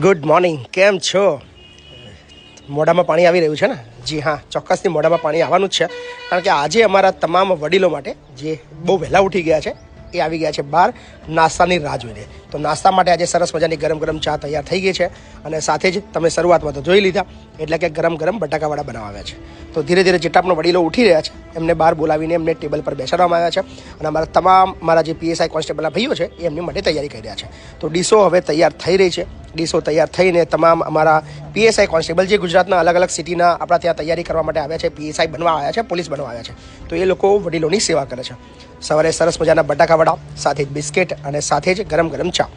Good morning કેમ છો? મોઢામાં પાણી આવી રહ્યું છે ને? જી હા, ચોક્કસથી મોઢામાં પાણી આવવાનું જ છે. કારણ કે આજે અમારા તમામ વડીલો માટે, જે બહુ વહેલા ઉઠી ગયા છે એ આવી ગયા છે બહાર નાસ્તાની રાહ જોઈને. તો નાસ્તા માટે આજે સરસ મજાની ગરમ ગરમ ચા તૈયાર થઈ ગઈ છે અને સાથે જ તમે શરૂઆતમાં તો જોઈ લીધા, એટલે કે ગરમ ગરમ બટાકાવાળા બનાવ્યા છે. તો ધીરે ધીરે જેટલા પણ વડીલો ઉઠી રહ્યા છે, એમને બહાર બોલાવીને એમને ટેબલ પર બેસાડવામાં આવ્યા છે અને અમારા તમામ, મારા જે પીએસઆઈ કોન્સ્ટેબલના ભાઈઓ છે, એ એમની માટે તૈયારી કરી રહ્યા છે. તો ડીશો હવે તૈયાર થઈ રહી છે. ડીશો તૈયાર થઈને તમામ અમારા પીએસઆઈ કોન્સ્ટેબલ જે ગુજરાતના અલગ અલગ સિટીના આપણા ત્યાં તૈયારી કરવા માટે આવ્યા છે, પીએસઆઈ બનવા આવ્યા છે, પોલીસ બનવા આવ્યા છે. તો એ લોકો વડીલોની સેવા કરે છે. સવારે સરસ મજાના બટાકાવડા સાથે બિસ્કિટ અને સાથે જ ગરમ ગરમ ચા.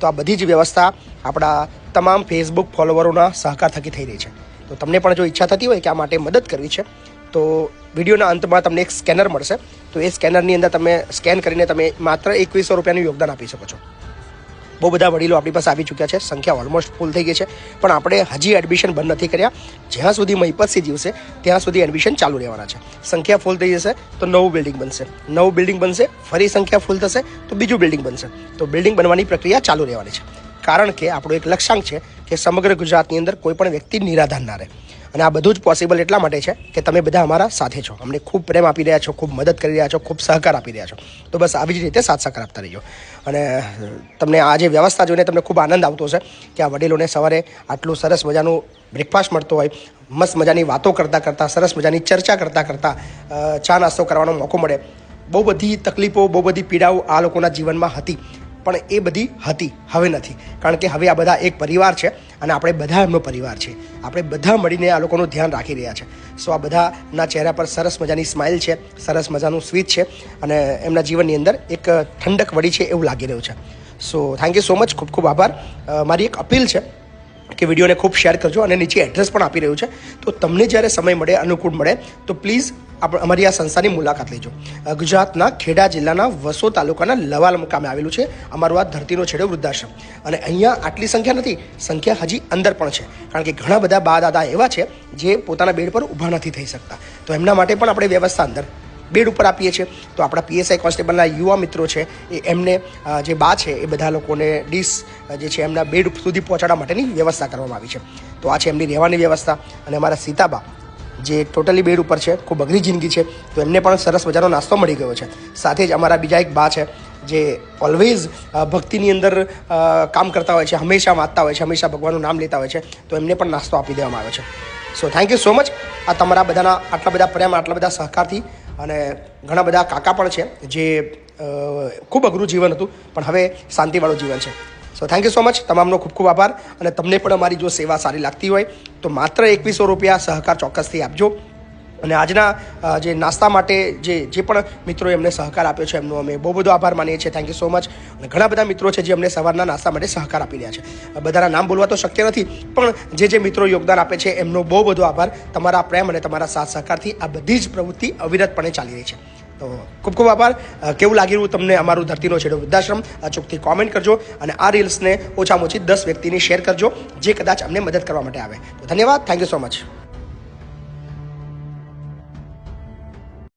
તો આ બધી જ વ્યવસ્થા આપણા તમામ ફેસબુક ફોલોવરોના સહકાર થકી થઈ રહી છે. તો તમને પણ જો ઈચ્છા થતી હોય કે આ માટે મદદ કરવી છે, તો વિડીયોના અંતમાં તમને એક સ્કેનર મળશે. તો એ સ્કેનરની અંદર તમે સ્કેન કરીને તમે માત્ર એકવીસો રૂપિયાનું યોગદાન આપી શકો છો. બહુ બધા વડીલો આપણી પાસે આવી ચૂક્યા છે. સંખ્યા ઓલમોસ્ટ ફૂલ થઈ ગઈ છે. પણ આપણે હજી એડમિશન બંધ નથી કર્યા. જ્યાં સુધી મહિપતસિંહ જીવશે, ત્યાં સુધી એડમિશન ચાલુ રહેવાના છે. સંખ્યા ફૂલ થઈ જશે, તો નવું બિલ્ડિંગ બનશે. નવું બિલ્ડિંગ બનશે, ફરી સંખ્યા ફૂલ થશે, તો બીજું બિલ્ડિંગ બનશે. તો બિલ્ડિંગ બનવાની પ્રક્રિયા ચાલુ રહેવાની છે. કારણ કે આપણું એક લક્ષ્યાંક છે કે સમગ્ર ગુજરાતની અંદર કોઈ પણ વ્યક્તિ નિરાધાર ના રહે. અને આ બધું જ પોસિબલ એટલા માટે છે કે તમે બધા અમારા સાથે છો. અમને ખૂબ પ્રેમ આપી રહ્યા છો, ખૂબ મદદ કરી રહ્યા છો, ખૂબ સહકાર આપી રહ્યા છો. તો બસ આવી જ રીતે સાથ સહકાર આપતા રહીજો. અને તમને આ જે વ્યવસ્થા જોઈને તમને ખૂબ આનંદ આવતો હશે કે આ વડીલોને સવારે આટલું સરસ મજાનું બ્રેકફાસ્ટ મળતો હોય, મસ્ત મજાની વાતો કરતાં કરતાં, સરસ મજાની ચર્ચા કરતાં કરતાં ચા નાસ્તો કરવાનો મોકો મળે. બહુ બધી તકલીફો, બહુ બધી પીડાઓ આ લોકોના જીવનમાં હતી. પણ એ બધી હતી, હવે નથી. કારણ કે હવે આ બધા એક પરિવાર છે અને આપણે બધા એમનો પરિવાર છે. આપણે બધા મળીને આ લોકોનું ધ્યાન રાખી રહ્યા છે. સો આ બધાના ચહેરા પર સરસ મજાની સ્માઇલ છે, સરસ મજાનું સ્વીચ છે અને એમના જીવનની અંદર એક ઠંડક વળી છે એવું લાગી રહ્યું છે. So thank you so much ખૂબ ખૂબ આભાર. મારી એક અપીલ છે કે વિડીયોને ખૂબ શેર કરજો અને નીચે એડ્રેસ પણ આપી રહ્યું છે. તો તમને જ્યારે સમય મળે, અનુકૂળ મળે, તો પ્લીઝ અમારી આ સંસ્થાની મુલાકાત લેજો. ગુજરાતના ખેડા જિલ્લાના વસો તાલુકાના લવાલ મુકામે આવેલું છે. અમારું આ ધરતીનો છેડો વૃદ્ધાશ્રમ. અને અહીંયા આટલી સંખ્યા નથી, સંખ્યા હજી અંદર પણ છે. કારણ કે ઘણા બધા બા દાદા એવા છે, જે પોતાના બેડ પર ઊભા નથી થઈ શકતા. તો એમના માટે પણ આપણે વ્યવસ્થા અંદર બેડ ઉપર આપીએ છીએ. તો આપણા પીએસઆઈ કોન્સ્ટેબલના યુવા મિત્રો છે, એ એમને જે બા છે, એ બધા લોકોને ડીશ જે છે, એમના બેડ સુધી પહોંચાડવા માટેની વ્યવસ્થા કરવામાં આવી છે. તો આ છે એમની રહેવાની વ્યવસ્થા. અને અમારા સીતાબા જે ટોટલી બેડ ઉપર છે, ખૂબ અઘરી જિંદગી છે, તો એમને પણ સરસ મજાનો નાસ્તો મળી ગયો છે. સાથે જ અમારા બીજા એક બા છે, જે ઓલવેઝ ભક્તિની અંદર કામ કરતા હોય છે, હંમેશા વાંચતા હોય છે, હંમેશા ભગવાનનું નામ લેતા હોય છે, તો એમને પણ નાસ્તો આપી દેવામાં આવ્યો છે. So thank you so much આ તમારા બધાના આટલા બધા પ્રેમ, આટલા બધા સહકારથી અને ઘણા બધા કાકા પણ છે, જે ખૂબ અઘરું જીવન હતું, પણ હવે શાંતિવાળું જીવન છે. So thank you so much તમામનો ખૂબ ખૂબ આભાર અને તમને પણ અમારી જો સેવા સારી લાગતી હોય તો માત્ર એકવીસો રૂપિયા સહકાર ચોક્કસથી આપજો. અને આજના જે નાસ્તા માટે જે જે પણ મિત્રો એમને સહકાર આપ્યો છે, એમનો અમે બહુ બધો આભાર માનીએ છીએ. થેન્ક યુ સો મચ અને ઘણા બધા મિત્રો છે જે અમને સવારના નાસ્તા માટે સહકાર આપી રહ્યા છે. બધાના નામ બોલવા તો શક્ય નથી, પણ જે જે મિત્રો યોગદાન આપે છે, એમનો બહુ બધો આભાર. તમારા પ્રેમ અને તમારા સાથ સહકારથી આ બધી જ પ્રવૃત્તિ અવિરતપણે ચાલી રહી છે. ખૂબ ખૂબ આભાર. કેવું લાગી રહ્યું તમને અમારું ધરતીનો છેડો વૃદ્ધાશ્રમ? અચૂકથી કોમેન્ટ કરજો અને આ રીલ્સને ઓછામાં ઓછી દસ વ્યક્તિની શેર કરજો, જે કદાચ અમને મદદ કરવા માટે આવે. તો ધન્યવાદ. Thank you so much